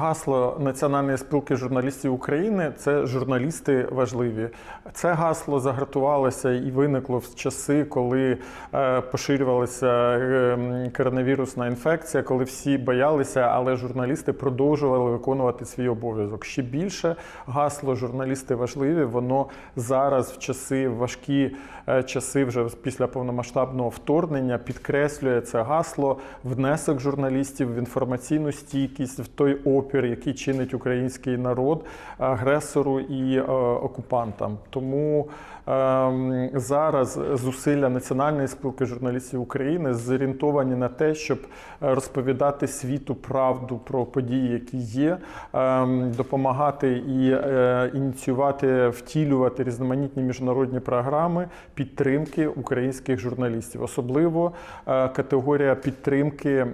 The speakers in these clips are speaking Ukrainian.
Гасло Національної спілки журналістів України це журналісти важливі. Це гасло загартувалося і виникло в часи, коли е, поширювалася е, коронавірусна інфекція, коли всі боялися, але журналісти продовжували виконувати свій обов'язок. Ще більше гасло журналісти важливі. Воно зараз в часи важкі е, часи, вже після повномасштабного вторгнення, підкреслює це гасло внесок журналістів в інформаційну стійкість, в той опір, який чинить український народ агресору і е, окупантам. Тому ем, зараз зусилля Національної спілки журналістів України зорієнтовані на те, щоб е, розповідати світу правду про події, які є, ем, допомагати і е, ініціювати, втілювати різноманітні міжнародні програми підтримки українських журналістів. Особливо категорія підтримки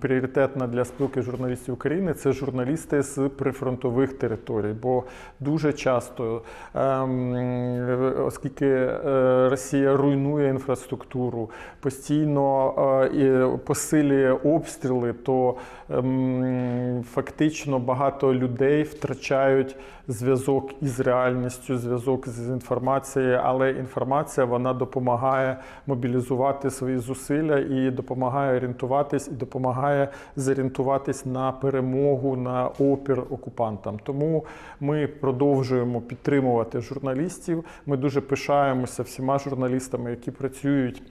пріоритетна для спілки журналістів України це журналісти з прифронтових територій. Бо дуже часто, ем, оскільки е, Росія руйнує інфраструктуру, постійно е, посилює обстріли, то ем, фактично багато людей втрачають зв'язок із реальністю, зв'язок з інформацією, але інформація вона допомагає мобілізувати свої зусилля і допомагає орієнтуватись, і допомагає зорієнтуватись на перемогу, на опір окупантам. Тому ми продовжуємо підтримувати журналістів. Ми дуже пишаємося всіма журналістами, які працюють.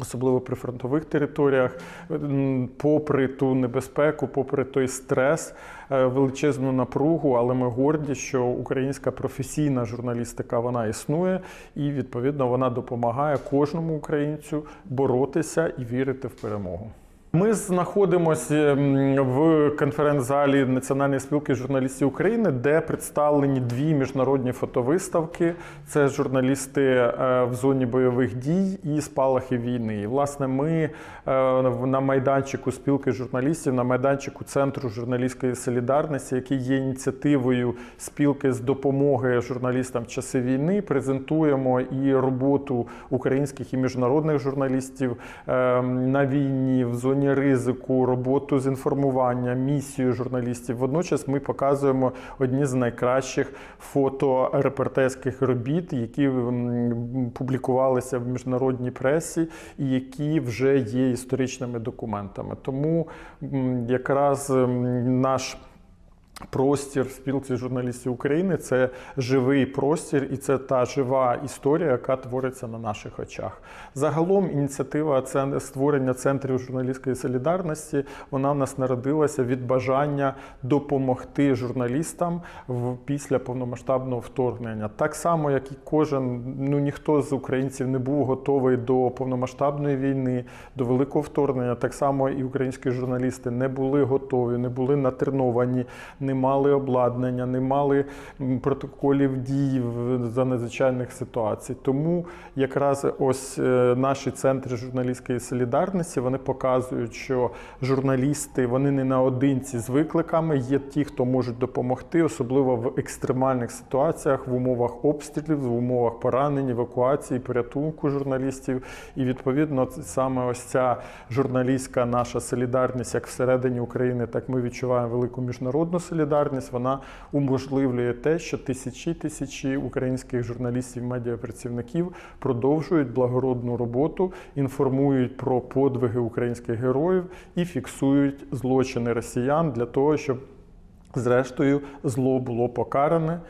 Особливо при фронтових територіях, попри ту небезпеку, попри той стрес, е, величезну напругу, але ми горді, що українська професійна журналістика вона існує, і відповідно вона допомагає кожному українцю боротися і вірити в перемогу. Ми знаходимося в конференц-залі Національної спілки журналістів України, де представлені дві міжнародні фотовиставки. Це журналісти е, в зоні бойових дій і спалахи війни. І, власне, ми е, на майданчику спілки журналістів, на майданчику Центру журналістської солідарності, який є ініціативою спілки з допомоги журналістам в часи війни, презентуємо і роботу українських і міжнародних журналістів е, на війні в зоні ризику, роботу з інформування, місію журналістів. Водночас ми показуємо одні з найкращих фоторепортерських робіт, які публікувалися в міжнародній пресі і які вже є історичними документами. Тому якраз наш Простір спілці журналістів України це живий простір, і це та жива історія, яка твориться на наших очах. Загалом ініціатива створення центрів журналістської солідарності. Вона в нас народилася від бажання допомогти журналістам в після повномасштабного вторгнення. Так само, як і кожен, ну ніхто з українців не був готовий до повномасштабної війни, до великого вторгнення. Так само і українські журналісти не були готові, не були натреновані не мали обладнання, не мали протоколів дій за надзвичайних ситуацій. Тому якраз ось е, наші центри журналістської солідарності вони показують, що журналісти вони не наодинці з викликами. Є ті, хто можуть допомогти, особливо в екстремальних ситуаціях, в умовах обстрілів, в умовах поранень, евакуації, порятунку журналістів. І відповідно саме ось ця журналістська наша солідарність, як всередині України, так ми відчуваємо велику міжнародну солідарність. Вона уможливлює те, що тисячі тисячі українських журналістів, медіапрацівників продовжують благородну роботу, інформують про подвиги українських героїв і фіксують злочини росіян для того, щоб зрештою зло було покаране.